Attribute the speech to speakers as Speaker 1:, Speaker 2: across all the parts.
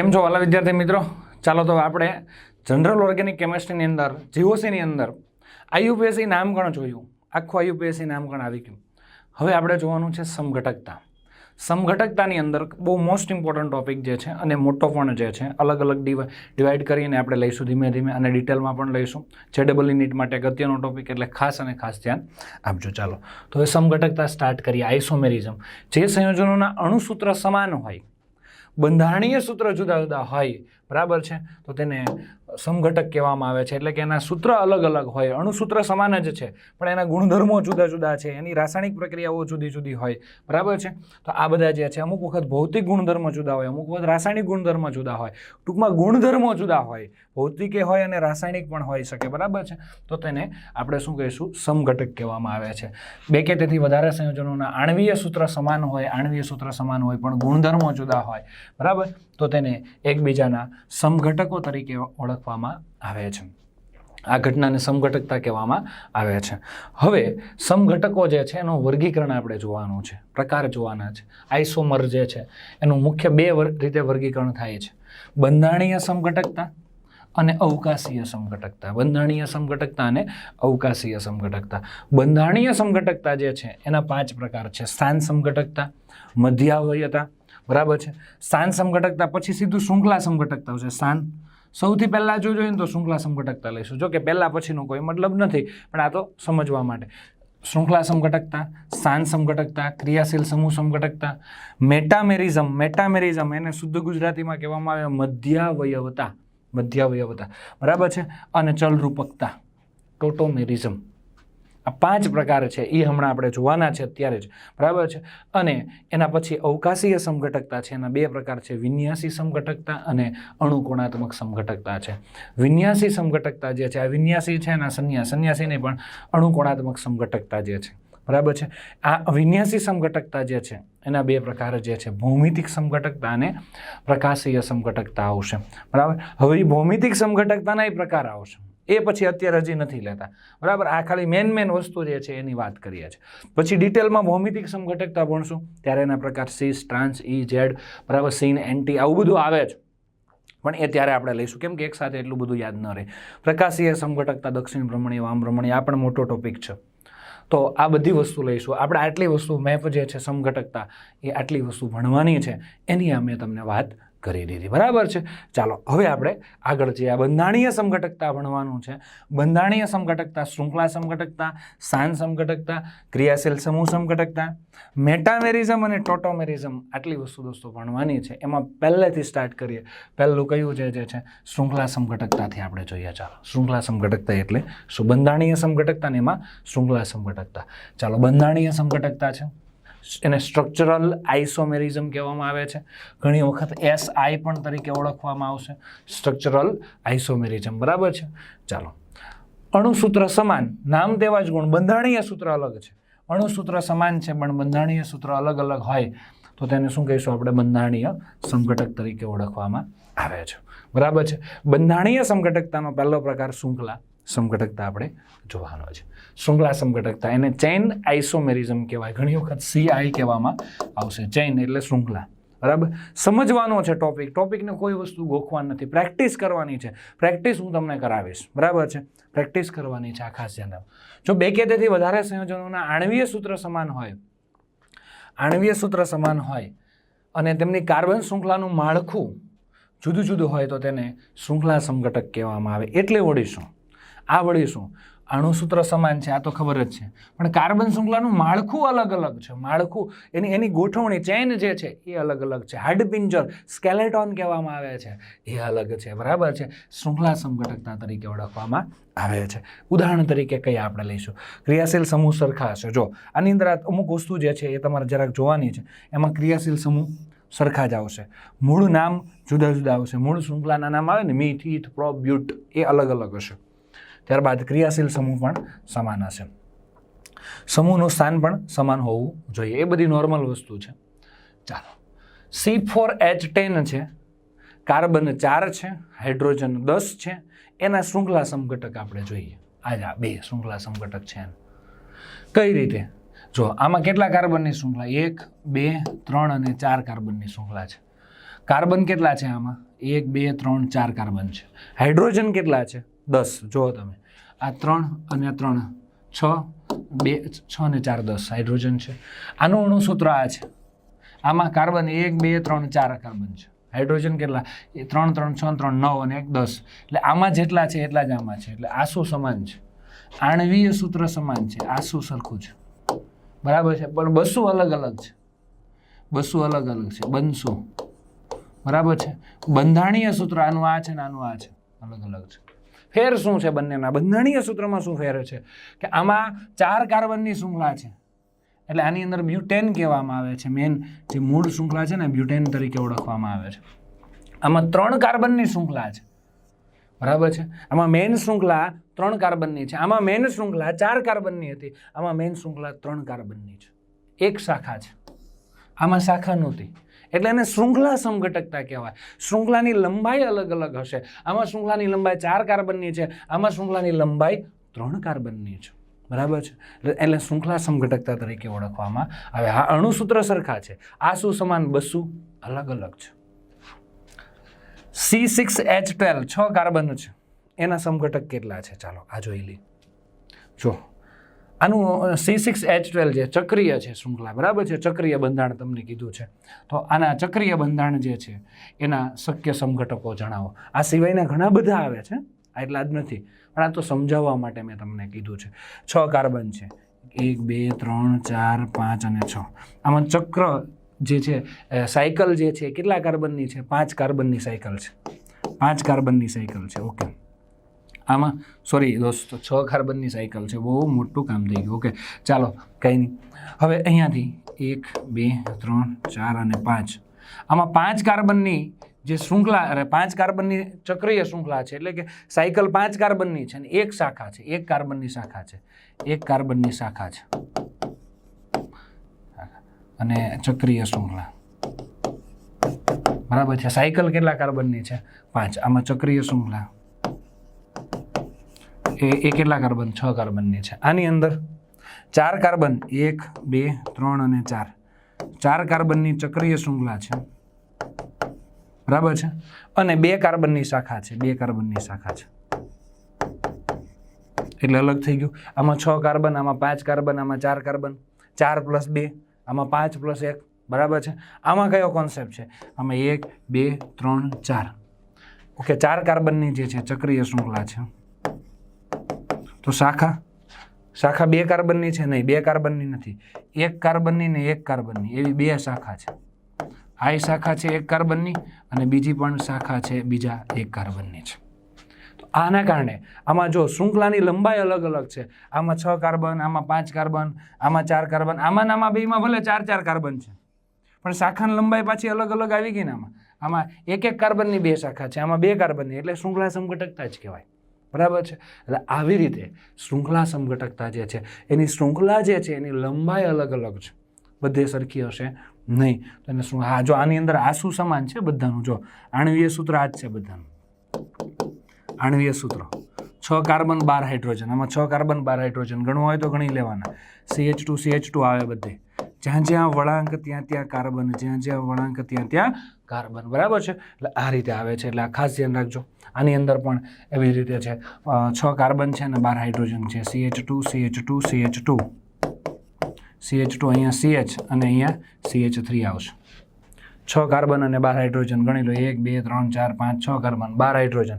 Speaker 1: કેમ છો વાલા વિદ્યાર્થી મિત્રો? ચાલો તો આપણે જનરલ ઓર્ગેનિક કેમેસ્ટ્રીની અંદર જીઓસીની અંદર આઈયુપીએસસી નામકરણ જોયું. આખું આઈયુપીએસસી નામકરણ આવી ગયું. હવે આપણે જોવાનું છે સમઘટકતા. સમઘટકતાની અંદર બહુ મોસ્ટ ઇમ્પોર્ટન્ટ ટોપિક જે છે અને મોટો પણ જે છે, અલગ અલગ ડિવાઈડ કરીને આપણે લઈશું ધીમે ધીમે અને ડિટેલમાં પણ લઈશું. જે ડબલ નીટ માટે અગત્યનો ટોપિક એટલે ખાસ અને ખાસ ધ્યાન આપજો. ચાલો. તો હવે સમઘટકતા સ્ટાર્ટ કરીએ. આઇસોમેરિઝમ જે સંયોજનોના અણુસૂત્ર સમાન હોય બંધારણીય સૂત્ર જુદા જુદા હોય બરાબર છે? તો તેને સમઘટક કહેવામાં આવે છે. એટલે કે એના સૂત્ર અલગ અલગ હોય. અણુસૂત્ર સમાન જ છે. પણ એના ગુણધર્મો જુદા જુદા છે. એની રાસાયણિક પ્રક્રિયાઓ જુદી જુદી હોય. બરાબર છે? તો આ બધા જે છે, અમુક વખત ભૌતિક ગુણધર્મો જુદા હોય, અમુક વખત રાસાયણિક ગુણધર્મ જુદા હોય. ટૂંકમાં ગુણધર્મો જુદા હોય. ભૌતિકે હોય અને રાસાયણિક પણ હોઈ શકે. બરાબર છે? તો તેને આપણે શું કહીશું? સમઘટક કહેવામાં આવે છે. બે કે તેથી વધારે સંયોજનોના આણવીય સૂત્ર સમાન હોય, આણવીય સૂત્ર સમાન હોય, પણ ગુણધર્મો જુદા હોય. બરાબર? તો તેને એકબીજાના સમઘટકો તરીકે ઓળખવામાં આવે છે. આ ઘટનાને સમઘટકતા કહેવામાં આવે છે. હવે સમઘટકો જે છે એનું વર્ગીકરણ આપણે જોવાનું છે. પ્રકાર જોવાના છે. આઈસોમર જે છે એનું મુખ્ય બે રીતે વર્ગીકરણ થાય છે. બંધારણીય સમઘટકતા અને અવકાશીય સમઘટકતા. બંધારણીય સમઘટકતા અને અવકાશીય સમઘટકતા. બંધારણીય સમઘટકતા જે છે એના પાંચ પ્રકાર છે. સ્થાન સમઘટકતા, મધ્યાવયતા, બરાબર છે? સ્થાન સમઘટકતા પછી સીધું શૃંખલા સમઘટકતા છે. સ્થાન સૌથી પહેલાં જો જોઈએ તો શૃંખલા સમઘટકતા લઈશું. જો કે પહેલાં પછીનો કોઈ મતલબ નથી, પણ આ તો સમજવા માટે. શૃંખલા સમઘટકતા સાંજ સમઘટકતા ક્રિયાશીલ સમૂહ સમઘટકતા મેટામેરિઝમ મેટામેરિઝમ એને શુદ્ધ ગુજરાતીમાં કહેવામાં આવે મધ્યાવયવતા મધ્યાવયવતા. બરાબર છે? અને ચલરૂપકતા, ટોટોમેરિઝમ. આ પાંચ પ્રકાર છે એ હમણાં આપણે જોવાના છે, અત્યારે જ. બરાબર છે? અને એના પછી અવકાશીય સમઘટકતા છે, એના બે પ્રકાર છે, વિન્યાસી સમઘટકતા અને અણુકોણાત્મક સમઘટકતા છે. વિન્યાસી સમઘટકતા જે છે, આ વિન્યાસી છે એના સંન્યાસ સંન્યાસીને પણ અણુકોણાત્મક સમઘટકતા જે છે. બરાબર છે? આ વિન્યાસી સમઘટકતા જે છે, એના બે પ્રકાર જે છે, ભૌમિતિક સમઘટકતા અને પ્રકાશીય સમઘટકતા આવશે. બરાબર? હવે ભૌમિતિક સમઘટકતાના એ પ્રકાર આવશે. એ પછી અત્યારે હજી નથી લેતા. બરાબર? આ ખાલી મેન મેન વસ્તુ જે છે એની વાત કરીએ છીએ. પછી ડિટેલમાં ભૌમિતિક સમઘટકતા ભણશું. ત્યારે એના પ્રકાર સીસ ટ્રાન્સ ઈ જેડ બરાબર? સીન એન્ટી આવું બધું આવે છે પણ એ ત્યારે આપણે લઈશું. કેમ કે એકસાથે એટલું બધું યાદ ન રહે. પ્રકાશીય સમઘટકતા, દક્ષિણ ભ્રમણી વામ ભ્રમણી આ પણ મોટો ટોપિક છે. તો આ બધી વસ્તુ લઈશું. આપણે આટલી વસ્તુ મેપ જે છે, સમઘટકતા, એ આટલી વસ્તુ ભણવાની છે. એની અમે તમને વાત કરી દીધી. બરાબર છે? ચાલો, હવે આપણે આગળ જઈએ. આ બંધારણીય સમઘટકતા ભણવાનું છે. બંધારણીય સમઘટકતા, શૃંખલા સમઘટકતા સાન સમઘટકતા, ક્રિયાશીલ સમૂહ સમઘટકતા, મેટામેરિઝમ અને ટોટોમેરિઝમ આટલી વસ્તુ દોસ્તો ભણવાની છે. એમાં પહેલેથી સ્ટાર્ટ કરીએ. પહેલું કયું છે જે છે? શૃંખલા સમઘટકતાથી આપણે જોઈએ. ચાલો, શૃંખલા સમઘટકતા એટલે શું? બંધારણીય સમઘટકતા ને એમાં શૃંખલા સમઘટકતા. ચાલો, બંધારણીય સમઘટકતા છે. એને સ્ટ્રક્ચરલ આઇસોમેરિઝમ કહેવામાં આવે છે. ઘણી વખત એસ આઈ પણ તરીકે ઓળખવામાં આવશે. સ્ટ્રક્ચરલ આઇસોમેરિઝમ બરાબર છે? ચાલો. અણુસૂત્ર સમાન, નામ તેવા જ ગુણ. બંધારણીય સૂત્ર અલગ છે. અણુસૂત્ર સમાન છે, પણ બંધારણીય સૂત્ર અલગ અલગ હોય, તો તેને શું કહીશું આપણે? બંધારણીય સંઘટક તરીકે ઓળખવામાં આવે છે. બરાબર છે? બંધારણીય સંઘટકતાનો પહેલો પ્રકાર શૃંખલા સમઘટકતા આપણે જોવાનો છે. શૃંખલા સમઘટકતા એને ચેઇન આઇસોમેરિઝમ કહેવાય. ઘણી વખત સીઆઈ કહેવામાં આવશે. ચેઇન એટલે શૃંખલા. બરાબર? સમજવાનો છે ટોપિક ટોપિકને કોઈ વસ્તુ ગોખવાની નથી. પ્રેક્ટિસ કરવાની છે. પ્રેક્ટિસ હું તમને કરાવીશ. બરાબર છે? પ્રેક્ટિસ કરવાની છે આ ખાસ ધ્યાન જો બે કે તેથી વધારે સંયોજનોના આણવીય સૂત્ર સમાન હોય, આણવીય સૂત્ર સમાન હોય, અને તેમની કાર્બન શૃંખલાનું માળખું જુદું જુદું હોય તો તેને શૃંખલા સમઘટક કહેવામાં આવે. એટલે વળીશું આ વળીશું અણુસૂત્ર સમાન છે, આ તો ખબર જ છે. પણ કાર્બન શૃંખલાનું માળખું અલગ અલગ છે. માળખું, એની એની ગોઠવણી, ચેન જે છે, એ અલગ અલગ છે. હાડપિંજર, સ્કેલેટોન કહેવામાં આવે છે. એ અલગ છે. બરાબર છે? શૃંખલા સંગઠકતા તરીકે ઓળખવામાં આવે છે. ઉદાહરણ તરીકે કઈ આપણે લઈશું? ક્રિયાશીલ સમૂહ સરખા હશે. જો, આની અંદર અમુક વસ્તુ જે છે, એ તમારે જરાક જોવાની છે. એમાં ક્રિયાશીલ સમૂહ સરખા જ આવશે. મૂળ નામ જુદા જુદા આવશે. મૂળ શૃંખલાના નામ આવે ને મીથ ઇથ પ્રો બ્યુટ એ અલગ અલગ હશે. ત્યારબાદ ક્રિયાશીલ સમૂહ પણ સમાન હશે. સમૂહનું સ્થાન પણ સમાન હોવું જોઈએ. એ બધી નોર્મલ વસ્તુ છે. ચાલો. સી ફોર એચ ટેન છે. કાર્બન ચાર છે. હાઇડ્રોજન દસ છે. એના શૃંખલા સમઘટક આપણે જોઈએ. આજે બે શૃંખલા સમઘટક છે કઈ રીતે? જો, આમાં કેટલા કાર્બનની શૃંખલા? એક, બે, ત્રણ અને ચાર કાર્બનની શૃંખલા છે. કાર્બન કેટલા છે આમાં? એક, બે, ત્રણ, ચાર કાર્બન છે. હાઇડ્રોજન કેટલા છે? દસ. જુઓ તમે. આ ત્રણ અને આ ત્રણ. છ, બે, છ અને ચાર, દસ. હાઇડ્રોજન છે. આનું અણુસૂત્ર આ છે. આમાં કાર્બન એક, બે, ત્રણ, ચાર કાર્બન છે. હાઇડ્રોજન કેટલા? એ ત્રણ ત્રણ, છ, ત્રણ, નવ અને એક, દસ. એટલે આમાં જેટલા છે, એટલા જ આમાં છે. એટલે આસુ સમાન છે. આણવીય સૂત્ર સમાન છે. આસુ સરખું છે. બરાબર છે? પણ બસું અલગ અલગ છે. બસું અલગ અલગ છે. બનસો. બરાબર છે? બંધારણીય સૂત્ર આનું આ છે ને આનું આ છે. અલગ અલગ છે. ફેર શું છે બંનેના? બંધારણીય સૂત્રમાં શું ફેર છે? કે આમાં ચાર કાર્બનની શૃંખલા છે. એટલે આની અંદર બ્યુટેન કહેવામાં આવે છે. મેન જે મૂળ શૃંખલા છે ને, બ્યુટેન તરીકે ઓળખવામાં આવે છે. આમાં ત્રણ કાર્બનની શૃંખલા છે. બરાબર છે? આમાં મેન શૃંખલા ત્રણ કાર્બનની છે. આમાં મેન શૃંખલા ચાર કાર્બનની હતી. આમાં મેન શૃંખલા ત્રણ કાર્બનની છે. એક શાખા છે. આમાં શાખા નહોતી. એટલે એને શૃંખલા સમઘટકતા કહેવાય. શૃંખલાની લંબાઈ અલગ અલગ હશે. આમાં શૃંખલાની લંબાઈ ચાર કાર્બનની છે, આમાં શૃંખલાની લંબાઈ ત્રણ કાર્બનની છે. બરાબર છે? એટલે શૃંખલા સમઘટકતા તરીકે ઓળખવામાં આવે. આ અણુસૂત્ર સરખા છે. આ શું સમાન? બસું અલગ અલગ છે. સી સિક્સ એચ ટ્વેલ્વ છ કાર્બન છે. એના સમઘટક કેટલા છે? ચાલો, આ જોઈ લઈએ. જો આનું સી સિક્સ એચ ટ્વેલ્વ જે ચક્રીય છે, શૃંખલા, બરાબર છે? ચક્રીય બંધારણ તમને કીધું છે. તો આના ચક્રીય બંધારણ જે છે, એના શક્ય સમઘટકો જણાવો. આ સિવાયના ઘણા બધા આવે છે, આ એટલા જ નથી. પણ આ તો સમજાવવા માટે મેં તમને કીધું છે. છ કાર્બન છે. એક, બે, ત્રણ, ચાર, પાંચ અને છ. આમાં ચક્ર જે છે સાયકલ જે છે કેટલા કાર્બનની છે? પાંચ કાર્બનની સાયકલ છે. પાંચ કાર્બનની સાયકલ છે, ઓકે. આમાં સોરી દોસ્તો, છ કાર્બનની સાયકલ છે, બહુ મોટું કામ થઈ ગયું. ઓકે ચાલો, કંઈ નહીં. હવે અહીંયાથી એક, બે, ત્રણ, ચાર અને પાંચ. આમાં પાંચ કાર્બનની જે શૃંખલા, અરે પાંચ કાર્બનની ચક્રીય શૃંખલા છે, એટલે કે સાયકલ પાંચ કાર્બનની છે અને એક શાખા છે, એક કાર્બનની શાખા છે, એક કાર્બનની શાખા છે. અને ચક્રીય શૃંખલા. બરાબર છે સાયકલ કેટલા કાર્બનની છે? પાંચ. આમાં ચક્રીય શૃંખલા. એ એ કેટલા કાર્બન? છ કાર્બનની છે. આની અંદર ચાર કાર્બન, એક, બે, ત્રણ અને ચાર. ચાર કાર્બનની ચક્રીય શૃંખલા છે. બરાબર છે? અને બે કાર્બનની શાખા છે. બે કાર્બનની શાખા છે. એટલે અલગ થઈ ગયું. આમાં છ કાર્બન, આમાં પાંચ કાર્બન, આમાં ચાર કાર્બન. ચાર પ્લસ બે, આમાં પાંચ પ્લસ એક. બરાબર છે? આમાં કયો કોન્સેપ્ટ છે? આમાં એક, બે, ત્રણ, ચાર. ઓકે ચાર કાર્બનની જે છે, ચક્રીય શૃંખલા છે. તો શાખા? શાખા બે કાર્બનની છે? નહીં, બે કાર્બનની નથી. એક કાર્બનની ને એક કાર્બનની. એવી બે શાખા છે. આ શાખા છે એક કાર્બનની અને બીજી પણ શાખા છે બીજા એક કાર્બનની છે. તો આના કારણે આમાં જો શૃંખલાની લંબાઈ અલગ અલગ છે. આમાં છ કાર્બન, આમાં પાંચ કાર્બન, આમાં ચાર કાર્બન, આમાં આમાં બેમાં ભલે ચાર ચાર કાર્બન છે. પણ શાખાની લંબાઈ પાછી અલગ અલગ આવી ગઈ ને આમાં. આમાં એક એક કાર્બનની બે શાખા છે. આમાં બે કાર્બનની. એટલે શૃંખલા સમઘટકતા જ કહેવાય. બરાબર છે? એટલે આવી રીતે શૃંખલા સમઘટકતા જે છે, એની શૃંખલા જે છે, એની લંબાઈ અલગ અલગ છે. બધે સરખી હશે નહીં. તો એને શું હા જો આની અંદર આ શું સમાન છે બધાનું? જો આણવીય સૂત્ર આ જ છે બધાનું. આણવીય સૂત્ર. છ કાર્બન, બાર હાઇડ્રોજન. આમાં છ કાર્બન, બાર હાઇડ્રોજન ગણવું હોય તો ગણી લેવાના. સીએચ ટુ સીએચ ટુ આવે બધે. જ્યાં જ્યાં વળાંક, ત્યાં ત્યાં કાર્બન, જ્યાં જ્યાં વળાંક, ત્યાં ત્યાં કાર્બન. બરાબર છે? એટલે આ રીતે આવે છે. એટલે આ ખાસ ધ્યાન રાખજો. આની અંદર પણ એવી રીતે છે. છ કાર્બન છે અને બાર હાઇડ્રોજન છે. C H two C H two C H two C H two અહીંયા સીએચ અને અહીંયા સી એચ થ્રી આવશે. છ કાર્બન અને બાર હાઇડ્રોજન ગણી લો. એક, બે, ત્રણ, ચાર, પાંચ, છ કાર્બન, બાર હાઇડ્રોજન.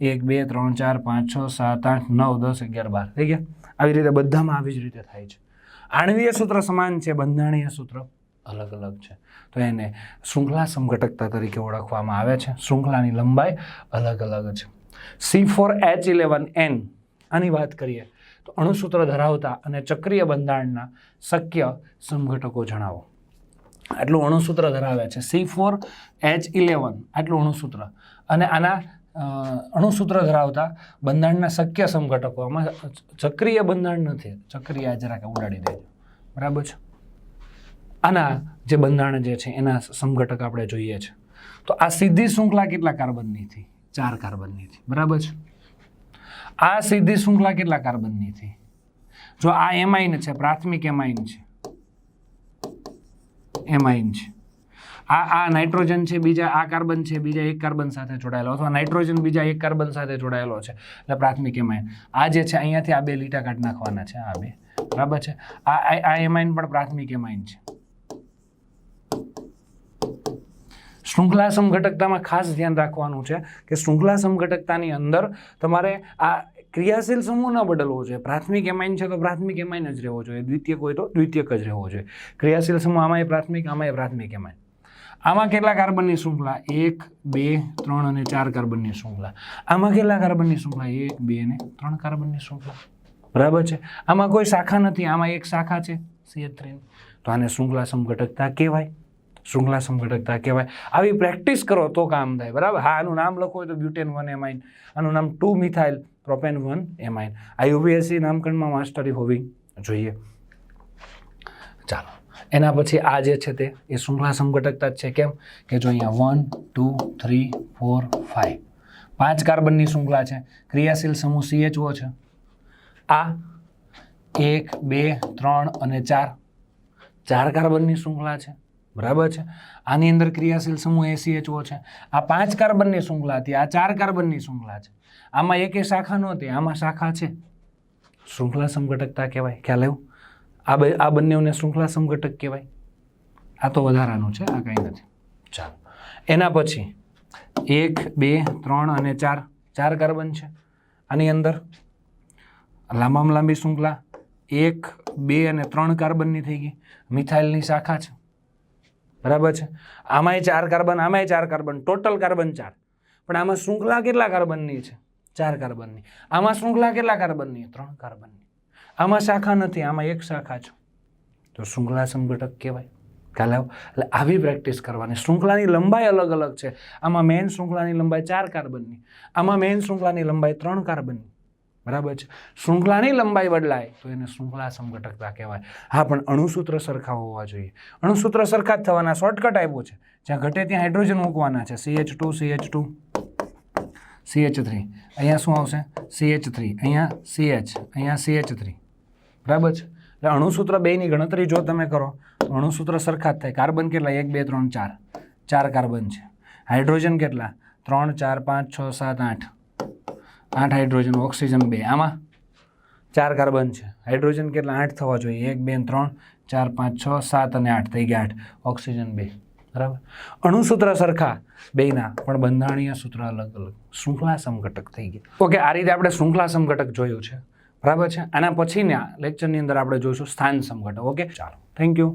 Speaker 1: એક, બે, ત્રણ, ચાર, પાંચ, છ, સાત, આઠ, નવ, દસ, અગિયાર, બાર. થઈ ગયા? આવી રીતે બધામાં આવી જ રીતે થાય છે. આણવીય સૂત્ર સમાન છે બંધારણીય સૂત્ર. અલગ અલગ છે. તો એને શૃંખલા સમઘટકતા તરીકે ઓળખવામાં આવે છે. શૃંખલાની લંબાઈ અલગ અલગ છે. C four H eleven N આની વાત કરીએ તો અણુસૂત્ર ધરાવતા અને ચક્રીય બંધારણના શક્ય સમઘટકો જણાવો. આટલું અણુસૂત્ર ધરાવે છે. સી ફોર એચ ઇલેવન આટલું અણુસૂત્ર. અને આના અણુસૂત્ર ધરાવતા બંધારણના શક્ય સમઘટકો આમાં ચક્રીય બંધારણ નથી. ચક્રીય જરાક ઉડાડી દેજો. બરાબર છે? આના જે બંધારણ જે છે, એના સમઘટક આપણે જોઈએ છે. તો આ સીધી શૃંખલા કેટલા કાર્બનની હતી? ચાર કાર્બનની હતી. બરાબર છે? આ સીધી શૃંખલા કેટલા કાર્બનની હતી? જો આ એમાઇન છે, પ્રાથમિક એમાઇન છે. એમાઇન છે. આ આ નાઇટ્રોજન છે, બીજા આ કાર્બન છે, બીજા એક કાર્બન સાથે જોડાયેલો અથવા નાઇટ્રોજન બીજા એક કાર્બન સાથે જોડાયેલો છે. એટલે પ્રાથમિક એમાઇન. આ જે છે, અહીંયાથી આ બે લીટા કાઢી નાખવાના છે, આ બે. બરાબર છે? આ, આ- એમાઇન પણ પ્રાથમિક એમાઇન છે. શૃંખલા સમઘટકતામાં ખાસ ધ્યાન રાખવાનું છે કે શૃંખલા સમઘટકતાની અંદર તમારે આ ક્રિયાશીલ સમૂહ ન બદલવો જોઈએ. પ્રાથમિક એમાઇન છે તો પ્રાથમિક એમાઇન જ રહેવો જોઈએ. દ્વિતીય હોય તો દ્વિતીયક જ રહેવો જોઈએ. ક્રિયાશીલ સમૂહ આમાં પ્રાથમિક આમાં પ્રાથમિક એમાઇન. આમાં કેટલા કાર્બનની શૃંખલા એક, બે, ત્રણ અને ચાર કાર્બનની શૃંખલા આમાં કેટલા કાર્બનની શૃંખલા એક, બે અને ત્રણ કાર્બનની શૃંખલા બરાબર છે? આમાં કોઈ શાખા નથી, આમાં એક શાખા છે સીએચ તો આને શૃંખલા સમઘટકતા કહેવાય. શૃંખલા સમઘટકતા કહેવાય. આવી પ્રેક્ટિસ કરો તો કામ થાય, બરાબર? હા, આનું નામ લખો તો બ્યુટેન વન એમાઇન. આનું નામ two methyl propane one amine. આ યુપીએસસી નામકરણમાં માસ્ટરી હોવી જોઈએ. ચાલો. એના પછી આ જે છે તે, એ શૃંખલા સમઘટકતા જ છે. કેમ? કે જો અહીંયા one two three four five પાંચ કાર્બનની શૃંખલા છે. ક્રિયાશીલ સમૂહ સીએચઓ છે. આ એક, બે, ત્રણ અને ચાર. ચાર કાર્બનની શૃંખલા છે. બરાબર છે? આની અંદર ક્રિયાશીલ સમૂહ એસીએચઓ છે. આ પાંચ કાર્બનની શૃંખલા હતી. આ ચાર કાર્બનની શૃંખલા છે. આમાં એકે શાખા નહોતી. આમાં શાખા છે. શૃંખલા સમઘટકતા કહેવાય. ખ્યાલ આવ્યું? આ આ બંનેઓને શૃંખલા સમઘટક કહેવાય. આ તો વધારાનું છે, આ કંઈ નથી. ચાલો. એના પછી એક, બે, ત્રણ અને ચાર. ચાર કાર્બન છે. આની અંદર લાંબામાં લાંબી શૃંખલા, એક, બે અને ત્રણ કાર્બનની થઈ ગઈ. મિથાઇલની શાખા છે. બરાબર છે? આમાંય ચાર કાર્બન, આમાંય ચાર કાર્બન. ટોટલ કાર્બન ચાર. પણ આમાં શૃંખલા કેટલા કાર્બનની છે? ચાર કાર્બનની. આમાં શૃંખલા કેટલા કાર્બનની? ત્રણ કાર્બનની. આમાં શાખા નથી, આમાં એક શાખા છે. તો શૃંખલા સંગઠક કહેવાય. ખ્યાલ આવ્યો? એટલે આવી પ્રેક્ટિસ કરવાની. શૃંખલાની લંબાઈ અલગ અલગ છે. આમાં મેઇન શૃંખલાની લંબાઈ ચાર કાર્બનની આમાં મેઇન શૃંખલાની લંબાઈ ત્રણ કાર્બનની બરાબર છે? શૃંખલાની લંબાઈ બદલાય, તો એને શૃંખલા સમઘટકતા કહેવાય. હા, પણ અણુસૂત્ર સરખા હોવા જોઈએ. અણુસૂત્ર સરખા જ થવાના શોર્ટકટ આપ્યો છે. જ્યાં ઘટે ત્યાં હાઇડ્રોજન મૂકવાના છે. CH two CH two CH three અહીંયા શું આવશે? સીએચ થ્રી અહીંયા સીએચ અહીંયા સીએચ થ્રી બરાબર છે? એટલે અણુસૂત્ર બેની ગણતરી જો તમે કરો, તો અણુસૂત્ર સરખા જ થાય. કાર્બન કેટલા? એક, બે, ત્રણ, ચાર. ચાર કાર્બન છે. હાઇડ્રોજન કેટલા? ત્રણ, ચાર, પાંચ, છ, સાત, આઠ. આઠ હાઇડ્રોજન, ઓક્સિજન બે. આમાં ચાર કાર્બન છે. હાઇડ્રોજન કેટલા? આઠ થવા જોઈએ. એક, બે, ત્રણ, ચાર, પાંચ, છ, સાત અને આઠ થઈ ગયા આઠ. ઓક્સિજન બે. બરાબર? અણુસૂત્ર સરખા બેયના, પણ બંધારણીય સૂત્ર અલગ અલગ. શૃંખલા સમઘટક થઈ ગયા. ઓકે, આ રીતે આપણે શૃંખલા સમઘટક જોયું છે. બરાબર છે? આના પછીના લેક્ચરની અંદર આપણે જોઈશું સ્થાન સમઘટક ઓકે ચાલો. Thank you